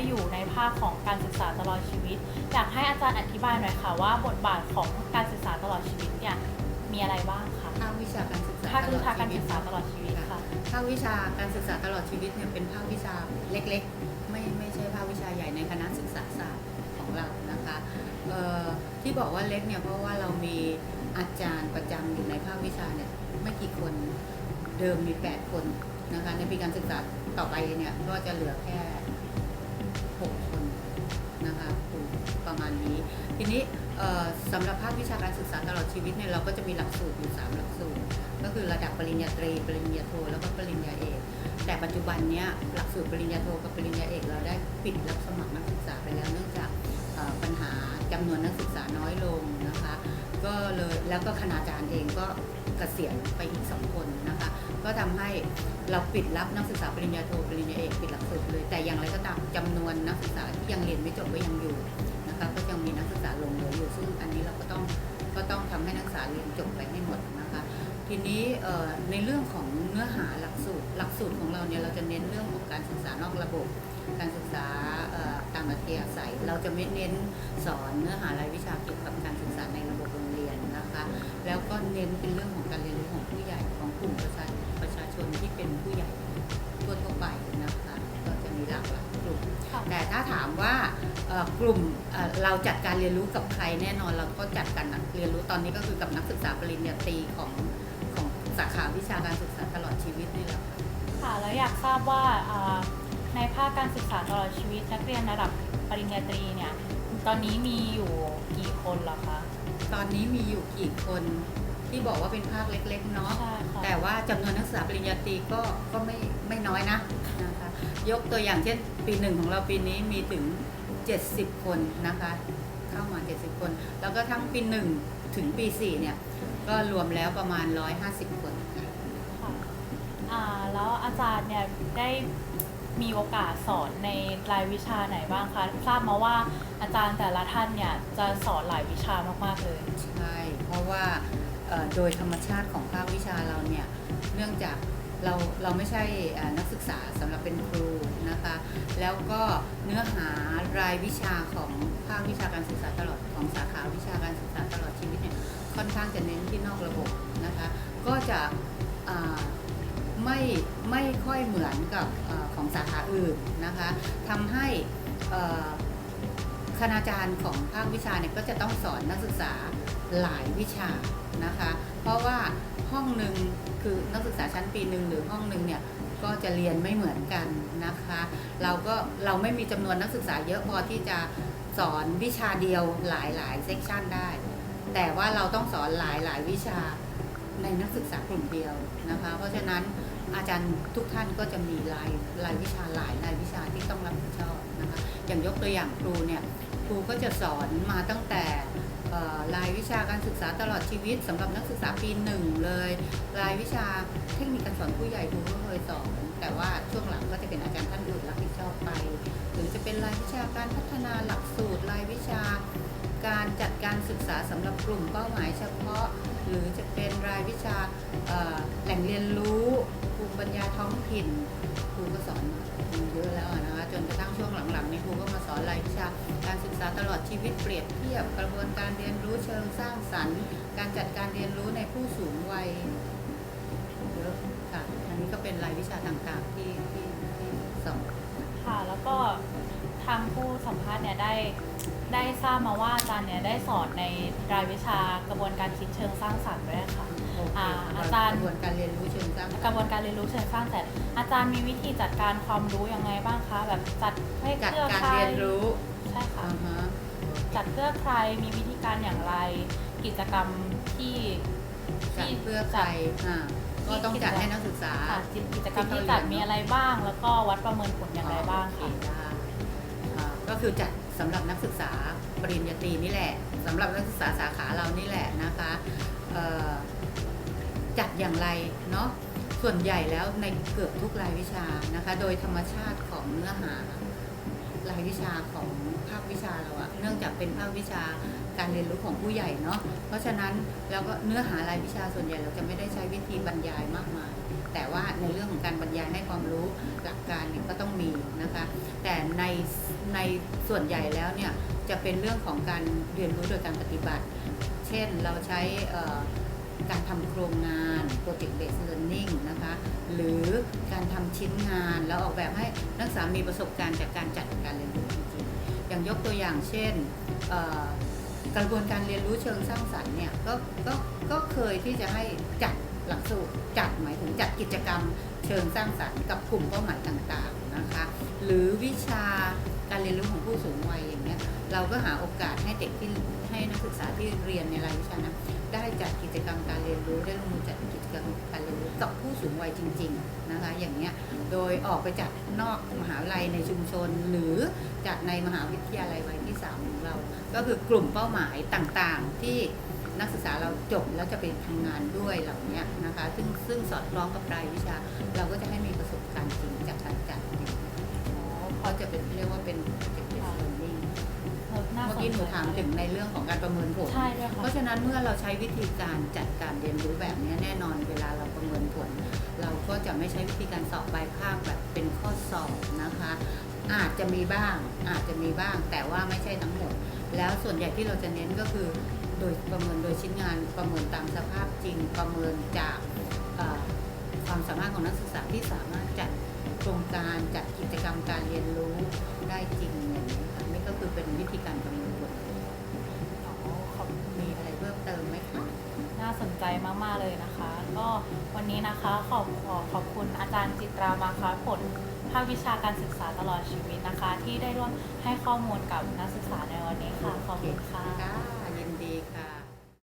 ย์เนี่ยได้อยู่ในภาคของการศึกษาตลอดชีวิต อยากให้อาจารย์อธิบายหน่อยค่ะว่าบทบาทของการศึกษาตลอดชีวิตเนี่ยมีอะไรบ้างคะภาควิชาการศึกษาภาคตลวิอดชาการชีวิศึตกษาตลอดชีวิตค่ะภาควิชาการศึกษาตลอดชีวิตเนี่ยเป็นภาควิชาเล็กๆ ไม่ไม่ใช่ภาควิชาใหญ่ในคณะศึกษาศาสตร์ของเรานะคะเอ่อที่บอกว่าเล็กเนี่ยเพราะว่าเรามีอาจารย์ประจำอยู่ในภาควิชาเนี่ยไม่กี่คนเดิมมี 8 คนนะคะในปีการศึกษาต่อไปเนี่ยก็จะเหลือแค่ ทีนี้สำหรับภาควิชาการศึกษาตลอดชีวิตเนี่ยเราก็จะมีหลักสูตรอยู่3หลักสูตร ก็คือระดับปริญญาตรี ปริญญาโท แล้วก็ปริญญาเอก แต่ปัจจุบันเนี้ยหลักสูตรปริญญาโทกับปริญญาเอกเราได้ปิดรับสมัครนักศึกษาไปแล้วเนื่องจากปัญหาจำนวนนักศึกษาน้อยลงนะคะ ก็เลยแล้วก็คณาจารย์เองก็เกษียณไปอีกสองคนนะคะ ก็ทำให้เราปิดรับนักศึกษาปริญญาโท ปริญญาเอกปิดหลักสูตรเลย แต่อย่างไรก็ตามจำนวนนักศึกษาที่ยังเรียนไม่จบก็ยังอยู่ นะคะก็ยังมีนักศึกษาลงเหลืออยู่ซึ่งอันนี้เราก็ต้องก็ต้องทำให้นักศึกษาเรียนจบไปให้หมดนะคะ ทีนี้เอ่อในเรื่องของเนื้อหาหลักสูตรหลักสูตรของเราเนี่ยเราจะเน้นเรื่องของการศึกษานอกระบบ การศึกษาเอ่อตามอัธยาศัยเราจะไม่เน้นสอนเนื้อหารายวิชาเกี่ยวกับการศึกษาในระบบโรงเรียนนะคะ แล้วก็เน้นเป็นเรื่องของการเรียนรู้ของผู้ใหญ่ของกลุ่มประชาประชาชนที่เป็นผู้ใหญ่ทั่วทั่วๆไปนะคะก็จะมีหลากหลายกลุ่มค่ะแต่ถ้าถามว่าเอ่อกลุ่ม เอ่อเราจัดการเรียนรู้กับใครแน่นอนเราก็จัดการเรียนรู้ตอนนี้ก็คือกับนักศึกษาปริญญาตรีของของสาขาวิชาการศึกษาตลอดชีวิตนี่แหละค่ะค่ะแล้วอยากทราบว่าอ่าในภาคการศึกษาตลอดชีวิตนักเรียนระดับปริญญาตรีเนี่ยตอนนี้มีอยู่กี่คนเหรอคะตอนนี้มีอยู่กี่คนที่บอกว่าเป็นภาคเล็กๆเนาะใช่ค่ะแต่ว่าจำนวนนักศึกษาปริญญาตรีก็ก็ไม่ไม่น้อยนะนะคะยกตัวอย่างเช่นปีหนึ่งของเราปีนี้มีถึง 70 คนนะคะเข้ามา 70 คน แล้วก็ทั้งปีหนึ่งถึงปีสี่เนี่ย ก็รวมแล้วประมาณ 150 คนค่ะค่ะอ่าแล้วอาจารย์เนี่ยได้มีโอกาสสอนในรายวิชาไหนบ้างคะทราบมาว่าอาจารย์แต่ละท่านเนี่ยจะสอนหลายวิชามากๆเลย ใช่ เพราะว่าเอ่อโดยธรรมชาติของภาควิชาเราเนี่ย เนื่องจาก เราเราไม่ใช่นักศึกษาสำหรับเป็นครูนะคะ แล้วก็เนื้อหารายวิชาของภาควิชาการศึกษาตลอดของสาขาวิชาการศึกษาตลอดชีวิตเนี่ยค่อนข้างจะเน้นที่นอกระบบนะคะ ก็จะไม่ไม่ค่อยเหมือนกับอของสาขาอื่นนะคะทำให้คณาจารย์ของภาควิชาเนี่ยก็จะต้องสอนนักศึกษา หลายวิชานะคะ เพราะว่าห้องหนึ่งคือนักศึกษาชั้นปีหนึ่งหรือห้องหนึ่งเนี่ยก็จะเรียนไม่เหมือนกันนะคะ เราก็เราไม่มีจำนวนนักศึกษาเยอะพอที่จะสอนวิชาเดียวหลายหลายเซกชันได้ แต่ว่าเราต้องสอนหลายหลายวิชาในนักศึกษากลุ่มเดียวนะคะ เพราะฉะนั้นอาจารย์ทุกท่านก็จะมีรายรายวิชาหลายรายวิชาที่ต้องรับผิดชอบนะคะ อย่างยกตัวอย่างครูเนี่ย รูก็จะสอนมาตั้งแต่รายวิชาการศึกษาตลอดชีวิตสำหรับนักศึกษาปีหนึ่งเลย รายวิชาเทคนิคการสอนผู้ใหญ่ครูก็เคยสอน แต่ว่าช่วงหลังก็จะเป็นอาจารย์ท่านอื่นรับผิดชอบไป หรือจะเป็นรายวิชาการพัฒนาหลักสูตร รายวิชาการจัดการศึกษาสำหรับกลุ่มเป้าหมายเฉพาะ หรือจะเป็นรายวิชาแหล่งเรียนรู้ภูมิปัญญาท้องถิ่นครูก็สอนเยอะแล้ว อนรายวิชา การศึกษาตลอดชีวิตเปรียบเทียบ กระบวนการเรียนรู้เชิงสร้างสรรค์ การจัดการเรียนรู้ในผู้สูงวัยเยอะค่ะอันนี้ก็เป็นรายวิชาต่างๆที่ที่ที่สอนค่ะแล้วก็ทางผู้สัมภาษณ์เนี่ยได้ได้ทราบมาว่าอาจารย์เนี่ยได้สอนในรายวิชากระบวนการคิดเชิงสร้างสรรค์ด้วยค่ะคอ่าอา จารย์ กระบวนการเรียนรู้เชิงสร้างสรรค์กระบวนการเรียนรู้เชิงสร้างสรรค์อาจารย์มีวิธีจัดการความรู้ยังไงบ้างคะ แบบจัดให้จัดเพื่อการใครเรียนรู้ใช่ค่ะ อ่าฮะจัดเพื่อใครมีวิธีการอย่างไร กิจกรรมที่จัดที่เพื่อใครอ่าก็ต้องจัดให้นักศึกษา ค่ะกิจกรรมที่จัดมีอะไรบ้าง แล้วก็วัดประเมินผลอย่างไรบ้างค่ะโอเคได้อ่าก็คือจัดสำหรับนักศึกษาปริญญาตรีนี่แหละสำหรับนักศึกษาสาขาเรานี่แหละนะคะเอ่อ จัดอย่างไรเนาะส่วนใหญ่แล้วในเกือบทุกรายวิชานะคะ โดยธรรมชาติของเนื้อหารายวิชาของภาควิชาเราอะเนื่องจากเป็นภาควิชาการเรียนรู้ของผู้ใหญ่เนาะเพราะฉะนั้นแล้วก็เนื้อหารายวิชาส่วนใหญ่เราจะไม่ได้ใช้วิธีบรรยายมากมาย แต่ว่าในเรื่องของการบรรยายให้ความรู้หลักการเนี่ยก็ต้องมีนะคะ แต่ในในส่วนใหญ่แล้วเนี่ยจะเป็นเรื่องของการเรียนรู้โดยการปฏิบัติ เช่นเราใช้ การทำโครงงาน project based learning นะคะ หรือการทำชิ้นงาน แล้วออกแบบให้นักศึกษามีประสบการณ์จากการจัดการเรียนรู้จริงๆ อย่างยกตัวอย่างเช่นกระบวนการเรียนรู้เชิงสร้างสรรค์เนี่ยก็ก็ก็เคยที่จะให้จัดหลักสูตรจัดหมายถึงจัดกิจกรรมเชิงสร้างสรรค์กับกลุ่มเป้าหมายต่างๆนะคะ หรือวิชาการเรียนรู้ของผู้สูงวัยอย่าง เราก็หาโอกาสให้เด็กที่ให้นักศึกษาที่เรียนในรายวิชานั้นได้จัดกิจกรรมการเรียนรู้ได้ลงมือจัดกิจกรรมการเรียนรู้กับผู้สูงวัยจริง ๆนะคะ อย่างเงี้ยโดยออกไปจากนอกมหาวิทยาลัยในชุมชน หรือจากในมหาวิทยาลัยวัยที่สามของเรา ก็คือกลุ่มเป้าหมายต่างๆ ที่นักศึกษาเราจบแล้วจะไปทำงานด้วยเหล่านี้นะคะ ซึ่งซึ่งสอดคล้องกับรายวิชา เราก็จะให้มีประสบ หนูใจถามถึงในเรื่องของการประเมินผล ใช่ด้วยเพค่ะ ราะฉะนั้นเมื่อเราใช้วิธีการจัดการเรียนรู้แบบนี้แน่นอนเวลาเราประเมินผล เราก็จะไม่ใช้วิธีการสอบใบภาคแบบเป็นข้อสอบนะคะ อาจจะมีบ้างอาจจะมีบ้างแต่ว่าไม่ใช่ทั้งหมด แล้วส่วนใหญ่ที่เราจะเน้นก็คือ โดยประเมินโดยชิ้นงานประเมินตามสภาพจริงประเมินจากเอ่อความสามารถของนักศึกษาที่สามารถจัดโครงการจัดกิจกรรมการเรียนรู้ได้จริงอย่างนี้ค่ะนี่ก็คือเป็นวิธีการประเมินผล อ๋อขอบ มีอะไรเพิ่มเติมไหมคะ น่า สนใจมาก ๆ เลยนะคะ ก็วันนี้นะคะขอบขอขอบคุณอาจารย์จิตรามาคะผลภาควิชาการศึกษาตลอดชีวิตนะคะ ที่ได้ร่วมให้ข้อมูลกับนักศึกษาในวันนี้ค่ะ ขอบคุณค่ะค่ะยินดีค่ะ